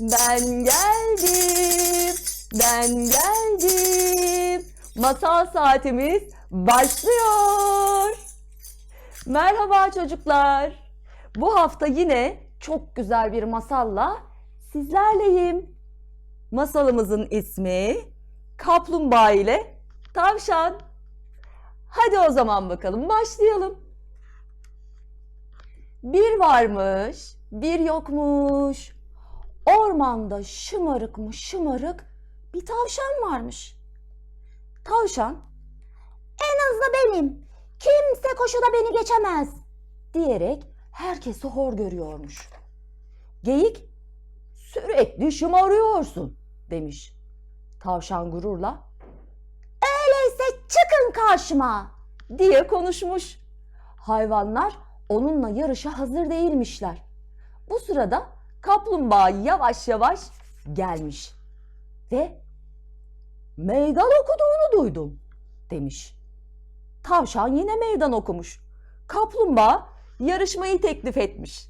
Ben geldim, ben geldim. Masal saatimiz başlıyor. Merhaba çocuklar. Bu hafta yine çok güzel bir masalla sizlerleyim. Masalımızın ismi Kaplumbağa ile Tavşan. Hadi o zaman bakalım başlayalım. Bir varmış, bir yokmuş. Ormanda şımarık mı şımarık bir tavşan varmış. Tavşan, en hızlı benim, kimse koşuda beni geçemez diyerek herkesi hor görüyormuş. Geyik, sürekli şımarıyorsun demiş. Tavşan gururla, öyleyse çıkın karşıma diye konuşmuş. Hayvanlar onunla yarışa hazır değilmişler. Bu sırada kaplumbağa yavaş yavaş gelmiş ve meydan okuduğunu duydum demiş. Tavşan yine meydan okumuş. Kaplumbağa yarışmayı teklif etmiş.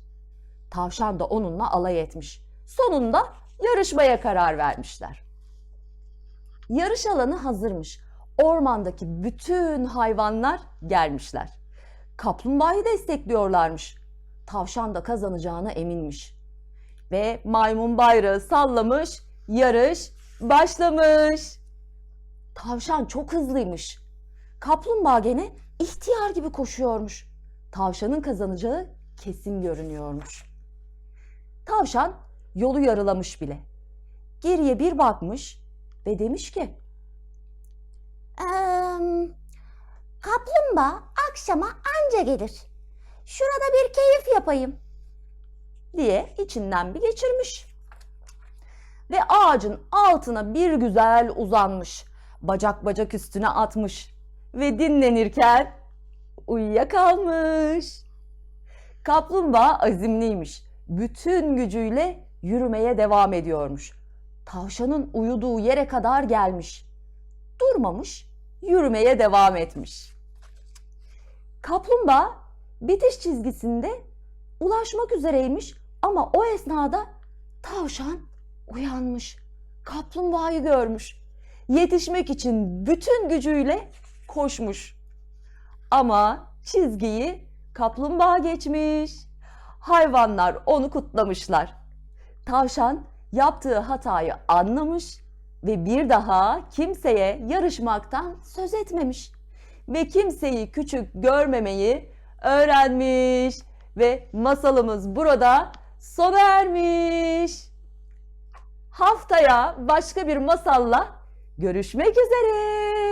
Tavşan da onunla alay etmiş. Sonunda yarışmaya karar vermişler. Yarış alanı hazırmış. Ormandaki bütün hayvanlar gelmişler. Kaplumbağayı destekliyorlarmış. Tavşan da kazanacağına eminmiş. Ve maymun bayrağı sallamış, yarış başlamış. Tavşan çok hızlıymış. Kaplumbağa gene ihtiyar gibi koşuyormuş. Tavşanın kazanacağı kesin görünüyormuş. Tavşan yolu yarılamış bile. Geriye bir bakmış ve demiş ki Eee, kaplumbağa akşama anca gelir. Şurada bir keyif yapayım. Diye içinden bir geçirmiş. Ve ağacın altına bir güzel uzanmış. Bacak bacak üstüne atmış. Ve dinlenirken uyuyakalmış. Kaplumbağa azimliymiş. Bütün gücüyle yürümeye devam ediyormuş. Tavşanın uyuduğu yere kadar gelmiş. Durmamış, yürümeye devam etmiş. Kaplumbağa bitiş çizgisinde ulaşmak üzereymiş ama o esnada tavşan uyanmış. Kaplumbağayı görmüş. Yetişmek için bütün gücüyle koşmuş. Ama çizgiyi kaplumbağa geçmiş. Hayvanlar onu kutlamışlar. Tavşan yaptığı hatayı anlamış ve bir daha kimseye yarışmaktan söz etmemiş ve kimseyi küçük görmemeyi öğrenmiş ve masalımız burada sona ermiş. Haftaya başka bir masalla görüşmek üzere.